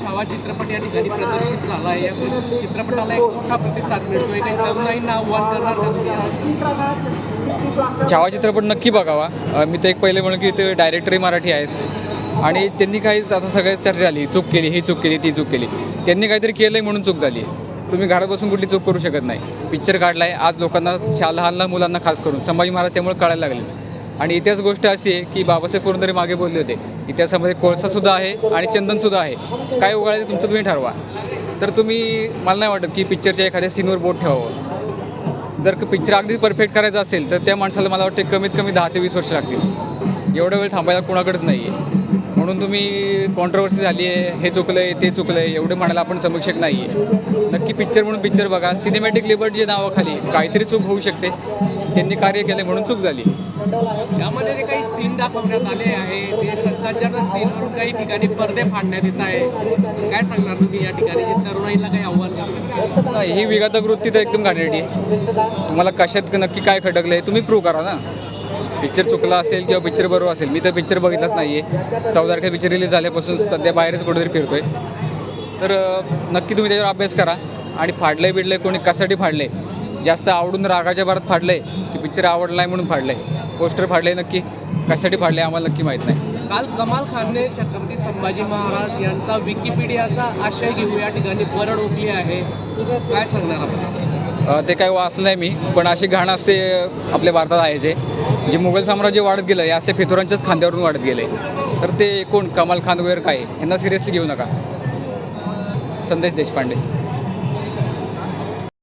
छावा चित्रपट या ठिकाणी प्रदर्शित झाला आहे. या चित्रपटाला एक मोठा प्रतिसाद मिळतोय. काही तरुणाईंना आव्हान करणार का तुम्ही छावा चित्रपट नक्की बघावा. मी ते एक पहिले म्हणून की ते डायरेक्टरही मराठी आहेत. आणि त्यांनी काहीच आता सगळ्याच चर्चा झाली. चूक केली ही चूक केली ती चूक केली. त्यांनी काहीतरी केलं आहे म्हणून चूक झाली. तुम्ही घरात बसून कुठली चूक करू शकत नाही. पिक्चर काढला आहे आज लोकांना छा लहान लहान मुलांना खास करून. संभाजी महाराज त्यामुळे कळायला लागले. आणि इतिहास गोष्ट अशी आहे की बाबासाहेब पुरंदरे मागे बोलले होते. इतिहासामध्ये कोळसासुद्धा आहे आणि चंदनसुद्धा आहे. काय उगाळायचं तुमचं तुम्ही ठरवा. तर तुम्ही मला नाही वाटत की पिक्चरच्या एखाद्या सीनवर बोट ठेवावं. जर पिक्चर अगदी परफेक्ट करायचं असेल तर त्या माणसाला मला वाटते कमीत कमी दहा ते वीस वर्ष लागतील. एवढा वेळ थांबायला कोणाकडेच नाही आहे म्हणून तुम्ही कॉन्ट्रोवर्सी झाली आहे हे चुकलं आहे ते चुकलं आहे एवढं म्हणायला आपण समीक्षक नाही आहे नक्की पिक्चर म्हणून पिक्चर बघा. सिनेमॅटिक लिबर्टीच्या नावाखाली काहीतरी चूक होऊ शकते. त्यांनी कार्य केले म्हणून चूक झाली. त्यामध्ये सीन दाखवण्यात आले आहे. ते सत्ताच्या सीनवरून काही ठिकाणी पडदे फाडण्यात येत आहे. काय सांगणार तुम्ही या ठिकाणी? तरुणाईला काही आव्हान करणार नाही ही विघातक वृत्ती तर एकदम घाणेरडी आहे. तुम्हाला कशात नक्की काय खटकलं आहे तुम्ही प्रूव्ह करा ना. पिक्चर चुकला असेल किंवा पिक्चर बरोबर असेल. मी तर पिक्चर बघितलाच नाही आहे चौदा तारखेला पिक्चर रिलीज झाल्यापासून सध्या बाहेरच कुठेतरी फिरतोय. तर नक्की तुम्ही त्याच्यावर अभ्यास करा. आणि फाडलंय बिडलंय कोणी कशासाठी फाडलंय? जास्त आवडून रागाच्या भरात फाडलंय की पिक्चर आवडला नाही म्हणून फाडलंय. पोस्टर फाडलंय नक्की? कशासाठी फाडलंय आम्हाला नक्की माहीत नाही. काल कमाल खानने छत्रपती संभाजी महाराज यांचा विकिपीडियाचा आशय घेऊन या ठिकाणी परड ओकली आहे. काय सांगणार आपण ते काही वाचलं नाही मी पण अशी घाण असते आपल्या भारतात आहे जे. जे मुघल साम्राज्य वाढत गेलं या असे फितुरांच्याच खांद्यावरून वाढत गेले. तर ते कोण कमाल खान वगैरे काय? यांना सिरियसली घेऊ नका. संदेश देशपांडे.